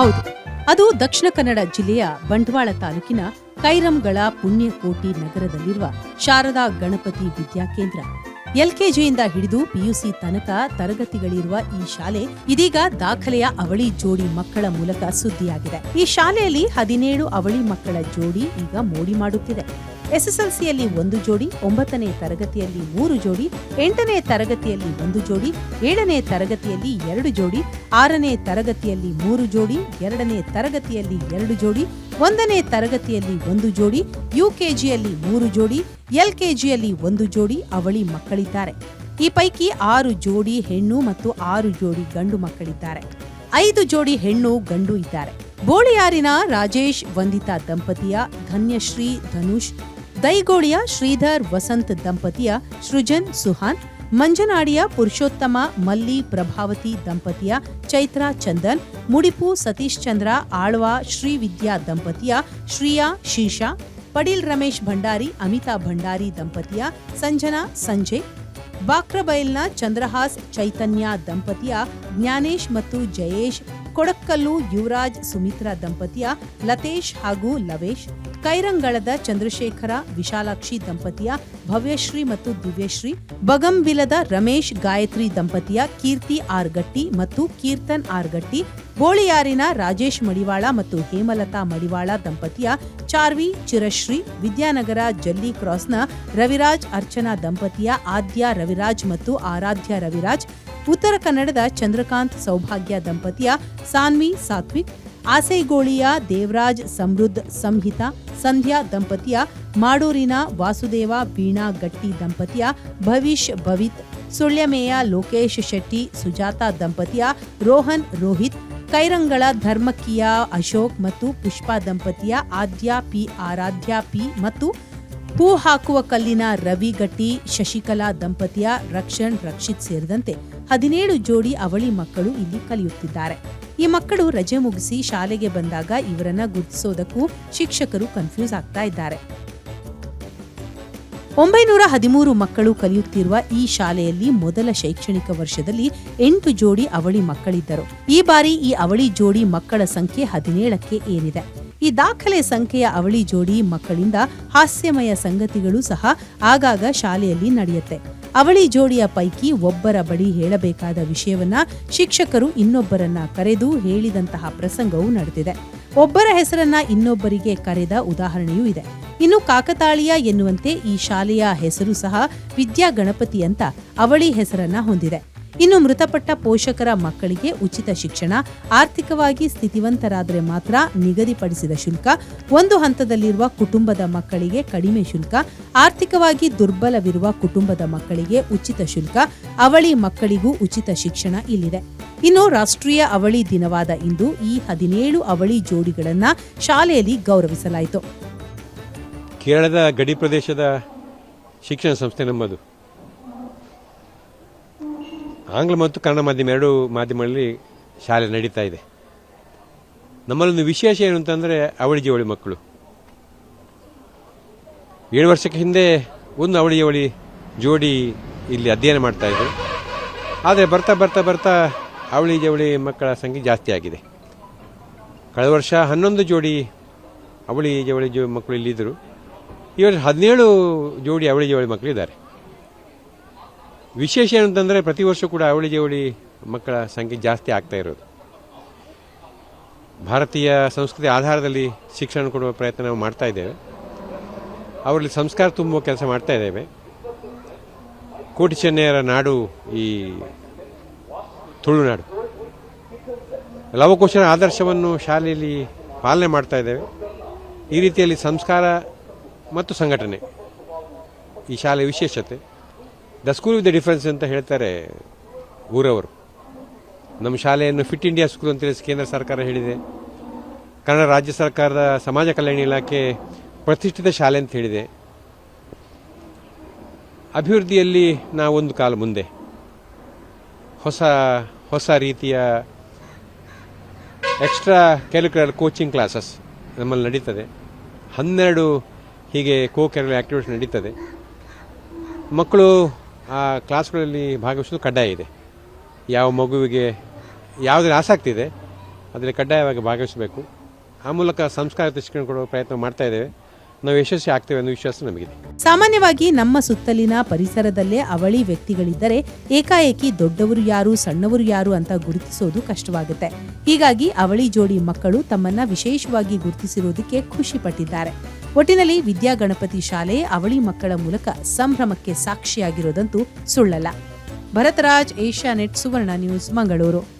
ಹೌದು. ಅದು ದಕ್ಷಿಣ ಕನ್ನಡ ಜಿಲ್ಲೆಯ ಬಂಟ್ವಾಳ ತಾಲೂಕಿನ ಕೈರಂಗಳ ಪುಣ್ಯಕೋಟಿ ನಗರದಲ್ಲಿರುವ ಶಾರದಾ ಗಣಪತಿ ವಿದ್ಯಾಕೇಂದ್ರ ಎಲ್ಕೆಜಿಯಿಂದ ಹಿಡಿದು ಪಿಯುಸಿ ತನಕ ತರಗತಿಗಳಿರುವ ಈ ಶಾಲೆ ಇದೀಗ ದಾಖಲೆಯ ಅವಳಿ ಜೋಡಿ ಮಕ್ಕಳ ಮೂಲಕ ಸುದ್ದಿಯಾಗಿದೆ. ಈ ಶಾಲೆಯಲ್ಲಿ ಹದಿನೇಳು ಅವಳಿ ಮಕ್ಕಳ ಜೋಡಿ ಈಗ ಮೋಡಿ ಮಾಡುತ್ತಿದೆ. ಎಸ್ಎಸ್ಎಲ್ಸಿಯಲ್ಲಿ ಒಂದು ಜೋಡಿ, ಒಂಬತ್ತನೇ ತರಗತಿಯಲ್ಲಿ ಮೂರು ಜೋಡಿ, ಎಂಟನೇ ತರಗತಿಯಲ್ಲಿ ಒಂದು ಜೋಡಿ, ಏಳನೇ ತರಗತಿಯಲ್ಲಿ ಎರಡು ಜೋಡಿ, ಆರನೇ ತರಗತಿಯಲ್ಲಿ ಮೂರು ಜೋಡಿ, ಎರಡನೇ ತರಗತಿಯಲ್ಲಿ ಎರಡು ಜೋಡಿ, ಒಂದನೇ ತರಗತಿಯಲ್ಲಿ ಒಂದು ಜೋಡಿ, ಯುಕೆಜಿಯಲ್ಲಿ ಮೂರು ಜೋಡಿ, ಎಲ್ಕೆಜಿಯಲ್ಲಿ ಒಂದು ಜೋಡಿ ಅವಳಿ ಮಕ್ಕಳಿದ್ದಾರೆ. ಈ ಪೈಕಿ ಆರು ಜೋಡಿ ಹೆಣ್ಣು ಮತ್ತು ಆರು ಜೋಡಿ ಗಂಡು ಮಕ್ಕಳಿದ್ದಾರೆ. ಐದು ಜೋಡಿ ಹೆಣ್ಣು, ಗಂಡು ಇದ್ದಾರೆ. ಬೋಳಿಯಾರಿನ ರಾಜೇಶ್, ವಂದಿತಾ ದಂಪತಿಯ ಧನ್ಯಶ್ರೀ, ಧನುಷ್ ದೈಗೋಳಿಯ ಶ್ರೀಧರ್ ವಸಂತ್ ದಂಪತಿಯ ಸೃಜನ್ ಸುಹಾನ್, ಮಂಜನಾಡಿಯ ಪುರುಷೋತ್ತಮ ಮಲ್ಲಿ ಪ್ರಭಾವತಿ ದಂಪತಿಯ ಚೈತ್ರಾ ಚಂದನ್, ಮುಡಿಪು ಸತೀಶ್ ಚಂದ್ರ ಆಳ್ವ ಶ್ರೀವಿದ್ಯಾ ದಂಪತಿಯ ಶ್ರೀಯಾ ಶೀಶಾ, ಪಡೀಲ್ ರಮೇಶ್ ಭಂಡಾರಿ, ಅಮಿತಾ ಭಂಡಾರಿ ದಂಪತಿಯ ಸಂಜನಾ ಸಂಜಯ್ ಬಾಕ್ರಬೈಲ್ನ ಚಂದ್ರಹಾಸ್ ಚೈತನ್ಯ ದಂಪತಿಯ ಜ್ಞಾನೇಶ್ ಮತ್ತು ಜಯೇಶ್, ಕೊಡಕ್ಕಲ್ಲು ಯುವರಾಜ್ ಸುಮಿತ್ರಾ ದಂಪತಿಯ ಲತೇಶ್ ಹಾಗೂ ಲವೇಶ್ ಕೈರಂಗಳದ ಚಂದ್ರಶೇಖರ, ವಿಶಾಲಾಕ್ಷಿ ದಂಪತಿಯ ಭವ್ಯಶ್ರೀ ಮತ್ತು ದಿವ್ಯಶ್ರೀ, ಬಗಂಬಿಲದ ರಮೇಶ್ ಗಾಯತ್ರಿ ದಂಪತಿಯ ಕೀರ್ತಿ ಆರ್ಗಟ್ಟಿ ಮತ್ತು ಕೀರ್ತನ್ ಆರ್ಗಟ್ಟಿ, ಬೋಳಿಯಾರಿನ ರಾಜೇಶ್ ಮಡಿವಾಳ ಮತ್ತು ಹೇಮಲತಾ ಮಡಿವಾಳ ದಂಪತಿಯ ಚಾರ್ವಿ, ಚಿರಶ್ರೀ, ವಿದ್ಯಾನಗರ ಜಲ್ಲಿ ಕ್ರಾಸ್ನ ರವಿರಾಜ್ ಅರ್ಚನಾ ದಂಪತಿಯ ಆದ್ಯ ರವಿರಾಜ್ ಮತ್ತು ಆರಾಧ್ಯ ರವಿರಾಜ್, ಉತ್ತರ ಕನ್ನಡದ ಚಂದ್ರಕಾಂತ್ ಸೌಭಾಗ್ಯ ದಂಪತಿಯ ಸಾನ್ವಿ ಸಾತ್ವಿಕ್ ಆಸೈಗೋಳಿಯ ದೇವರಾಜ್ ಸಮೃದ್ಧ ಸಂಹಿತಾ, ಸಂಧ್ಯಾ ದಂಪತಿಯ, ಮಾಡೂರಿನ ವಾಸುದೇವ ವೀಣಾ ಗಟ್ಟಿ ದಂಪತಿಯ, ಭವಿಷ್ ಭವಿತ್, ಸುಳ್ಯಮೇಯ ಲೋಕೇಶ್ ಶೆಟ್ಟಿ, ಸುಜಾತಾ ದಂಪತಿಯ, ರೋಹನ್ ರೋಹಿತ್, ಕೈರಂಗಳ ಧರ್ಮಕ್ಕಿಯ ಅಶೋಕ್ ಮತ್ತು ಪುಷ್ಪಾ ದಂಪತಿಯ ಆದ್ಯಾ ಪಿ ಆರಾಧ್ಯ ಪಿ ಮತ್ತು ಹೂ ಹಾಕುವ ಕಲ್ಲಿನ ರವಿ ಗಟ್ಟಿ, ಶಶಿಕಲಾ ದಂಪತಿಯ ರಕ್ಷಣ್ ರಕ್ಷಿತ್ ಸೇರಿದಂತೆ ಹದಿನೇಳು ಜೋಡಿ ಅವಳಿ ಮಕ್ಕಳು ಇಲ್ಲಿ ಕಲಿಯುತ್ತಿದ್ದಾರೆ. ಈ ಮಕ್ಕಳು ರಜೆ ಮುಗಿಸಿ ಶಾಲೆಗೆ ಬಂದಾಗ ಇವರನ್ನ ಗುರುತಿಸೋದಕ್ಕೂ ಶಿಕ್ಷಕರು ಕನ್ಫ್ಯೂಸ್ ಆಗ್ತಾ ಇದ್ದಾರೆ. ಒಂಬೈನೂರ ಹದಿಮೂರು ಮಕ್ಕಳು ಕಲಿಯುತ್ತಿರುವ ಈ ಶಾಲೆಯಲ್ಲಿ ಮೊದಲ ಶೈಕ್ಷಣಿಕ ವರ್ಷದಲ್ಲಿ ಎಂಟು ಜೋಡಿ ಅವಳಿ ಮಕ್ಕಳಿದ್ದರು. ಈ ಬಾರಿ ಈ ಅವಳಿ ಜೋಡಿ ಮಕ್ಕಳ ಸಂಖ್ಯೆ ಹದಿನೇಳಕ್ಕೆ ಏರಿದೆ. ಈ ದಾಖಲೆ ಸಂಖ್ಯೆಯ ಅವಳಿ ಜೋಡಿ ಮಕ್ಕಳಿಂದ ಹಾಸ್ಯಮಯ ಸಂಗತಿಗಳು ಸಹ ಆಗಾಗ ಶಾಲೆಯಲ್ಲಿ ನಡೆಯುತ್ತೆ. ಅವಳಿ ಜೋಡಿಯ ಪೈಕಿ ಒಬ್ಬರ ಬಳಿ ಹೇಳಬೇಕಾದ ವಿಷಯವನ್ನ ಶಿಕ್ಷಕರು ಇನ್ನೊಬ್ಬರನ್ನ ಕರೆದು ಹೇಳಿದಂತಹ ಪ್ರಸಂಗವೂ ನಡೆದಿದೆ. ಒಬ್ಬರ ಹೆಸರನ್ನ ಇನ್ನೊಬ್ಬರಿಗೆ ಕರೆದ ಉದಾಹರಣೆಯೂ ಇದೆ. ಇನ್ನು ಕಾಕತಾಳೀಯ ಎನ್ನುವಂತೆ ಈ ಶಾಲೆಯ ಹೆಸರು ಸಹ ವಿದ್ಯಾ ಗಣಪತಿ ಅಂತ ಅವಳಿ ಹೆಸರನ್ನ ಹೊಂದಿದೆ. ಇನ್ನು ಮೃತಪಟ್ಟ ಪೋಷಕರ ಮಕ್ಕಳಿಗೆ ಉಚಿತ ಶಿಕ್ಷಣ, ಆರ್ಥಿಕವಾಗಿ ಸ್ಥಿತಿವಂತರಾದರೆ ಮಾತ್ರ ನಿಗದಿಪಡಿಸಿದ ಶುಲ್ಕ, ಒಂದು ಹಂತದಲ್ಲಿರುವ ಕುಟುಂಬದ ಮಕ್ಕಳಿಗೆ ಕಡಿಮೆ ಶುಲ್ಕ, ಆರ್ಥಿಕವಾಗಿ ದುರ್ಬಲವಿರುವ ಕುಟುಂಬದ ಮಕ್ಕಳಿಗೆ ಉಚಿತ ಶುಲ್ಕ, ಅವಳಿ ಮಕ್ಕಳಿಗೂ ಉಚಿತ ಶಿಕ್ಷಣ ಇಲ್ಲಿದೆ. ಇನ್ನು ರಾಷ್ಟ್ರೀಯ ಅವಳಿ ದಿನವಾದ ಇಂದು ಈ ಹದಿನೇಳು ಅವಳಿ ಜೋಡಿಗಳನ್ನು ಶಾಲೆಯಲ್ಲಿ ಗೌರವಿಸಲಾಯಿತು. ಕೇರಳದ ಗಡಿ ಪ್ರದೇಶದ ಶಿಕ್ಷಣ ಸಂಸ್ಥೆ ನಮ್ಮದು. ಆಂಗ್ಲ ಮತ್ತು ಕನ್ನಡ ಮಾಧ್ಯಮ ಎರಡು ಮಾಧ್ಯಮಗಳಲ್ಲಿ ಶಾಲೆ ನಡೀತಾ ಇದೆ. ನಮ್ಮಲ್ಲೊಂದು ವಿಶೇಷ ಏನು ಅಂತಂದರೆ ಅವಳಿ ಜವಳಿ ಮಕ್ಕಳು. ಏಳು ವರ್ಷಕ್ಕೆ ಹಿಂದೆ ಒಂದು ಅವಳಿ ಜವಳಿ ಜೋಡಿ ಇಲ್ಲಿ ಅಧ್ಯಯನ ಮಾಡ್ತಾ ಇದ್ರು. ಆದರೆ ಬರ್ತಾ ಬರ್ತಾ ಬರ್ತಾ ಅವಳಿ ಜವಳಿ ಮಕ್ಕಳ ಸಂಖ್ಯೆ ಜಾಸ್ತಿ ಆಗಿದೆ. ಕಳೆದ ವರ್ಷ ಹನ್ನೊಂದು ಜೋಡಿ ಅವಳಿ ಜವಳಿ ಜೋ ಮಕ್ಕಳು ಇಲ್ಲಿದ್ದರು. ಈ ವರ್ಷ ಹದಿನೇಳು ಜೋಡಿ ಅವಳಿ ಜವಳಿ ಮಕ್ಕಳಿದ್ದಾರೆ. ವಿಶೇಷ ಏನಂತಂದರೆ ಪ್ರತಿ ವರ್ಷ ಕೂಡ ಅವಳಿ ಜವಳಿ ಮಕ್ಕಳ ಸಂಖ್ಯೆ ಜಾಸ್ತಿ ಆಗ್ತಾ ಇರೋದು. ಭಾರತೀಯ ಸಂಸ್ಕೃತಿ ಆಧಾರದಲ್ಲಿ ಶಿಕ್ಷಣ ಕೊಡುವ ಪ್ರಯತ್ನ ನಾವು ಮಾಡ್ತಾ ಇದ್ದೇವೆ. ಅವರಲ್ಲಿ ಸಂಸ್ಕಾರ ತುಂಬುವ ಕೆಲಸ ಮಾಡ್ತಾ ಇದ್ದೇವೆ. ಕೋಟಿ ಚೆನ್ನೈಯರ ನಾಡು ಈ ತುಳುನಾಡು. ಲವಕುಶನ ಆದರ್ಶವನ್ನು ಶಾಲೆಯಲ್ಲಿ ಪಾಲನೆ ಮಾಡ್ತಾ ಇದ್ದೇವೆ. ಈ ರೀತಿಯಲ್ಲಿ ಸಂಸ್ಕಾರ ಮತ್ತು ಸಂಘಟನೆ ಈ ಶಾಲೆ ವಿಶೇಷತೆ. The school with the difference ಅಂತ ಹೇಳ್ತಾರೆ ಊರವರು. ನಮ್ಮ ಶಾಲೆಯನ್ನು ಫಿಟ್ ಇಂಡಿಯಾ ಸ್ಕೂಲ್ ಅಂತೇಳಿ ಕೇಂದ್ರ ಸರ್ಕಾರ ಹೇಳಿದೆ. ಕನ್ನಡ ರಾಜ್ಯ ಸರ್ಕಾರದ ಸಮಾಜ ಕಲ್ಯಾಣ ಇಲಾಖೆ ಪ್ರತಿಷ್ಠಿತ ಶಾಲೆ ಅಂತ ಹೇಳಿದೆ. ಅಭಿವೃದ್ಧಿಯಲ್ಲಿ ನಾವೊಂದು ಕಾಲ ಮುಂದೆ. ಹೊಸ ಹೊಸ ರೀತಿಯ ಎಕ್ಸ್ಟ್ರಾ ಕ್ಯಾಲಿಕ್ಯುಲರ್ ಕೋಚಿಂಗ್ ಕ್ಲಾಸಸ್ ನಮ್ಮಲ್ಲಿ ನಡೀತದೆ. ಹನ್ನೆರಡು ಹೀಗೆ ಕೋ ಕ್ಯಾರಿಕ್ಯುಲರ್ ಆ್ಯಕ್ಟಿವಿಟೀಸ್ ನಡೀತದೆ. ಮಕ್ಕಳು ಆ ಕ್ಲಾಸ್ಗಳಲ್ಲಿ ಭಾಗವಹಿಸೋದು ಕಡ್ಡಾಯ ಇದೆ. ಯಾವ ಮಗುವಿಗೆ ಯಾವುದೇ ಆಸಕ್ತಿ ಇದೆ, ಅದರಲ್ಲಿ ಕಡ್ಡಾಯವಾಗಿ ಭಾಗವಹಿಸಬೇಕು. ಆ ಮೂಲಕ ಸಂಸ್ಕಾರ ಶಿಕ್ಷಣ ಕೊಡುವ ಪ್ರಯತ್ನ ಮಾಡ್ತಾ ಇದ್ದೇವೆ. ನಾವು ಯಶಸ್ವಿ ಆಗ್ತೇವೆ ಅನ್ನೋ ವಿಶ್ವಾಸ ನಮಗಿದೆ. ಸಾಮಾನ್ಯವಾಗಿ ನಮ್ಮ ಸುತ್ತಲಿನ ಪರಿಸರದಲ್ಲೇ ಅವಳಿ ವ್ಯಕ್ತಿಗಳಿದ್ದರೆ ಏಕಾಏಕಿ ದೊಡ್ಡವರು ಯಾರು, ಸಣ್ಣವರು ಯಾರು ಅಂತ ಗುರುತಿಸೋದು ಕಷ್ಟವಾಗುತ್ತೆ. ಹೀಗಾಗಿ ಅವಳಿ ಜೋಡಿ ಮಕ್ಕಳು ತಮ್ಮನ್ನ ವಿಶೇಷವಾಗಿ ಗುರುತಿಸಿರೋದಕ್ಕೆ ಖುಷಿ ಪಟ್ಟಿದ್ದಾರೆ. ಒಟ್ಟಿನಲ್ಲಿ ವಿದ್ಯಾ ಗಣಪತಿ ಶಾಲೆ ಅವಳಿ ಮಕ್ಕಳ ಮೂಲಕ ಸಂಭ್ರಮಕ್ಕೆ ಸಾಕ್ಷಿಯಾಗಿರೋದಂತೂ ಸುಳ್ಳಲ್ಲ. ಭರತರಾಜ್ ಏಷ್ಯಾನೆಟ್ ಸುವರ್ಣ ನ್ಯೂಸ್, ಮಂಗಳೂರು.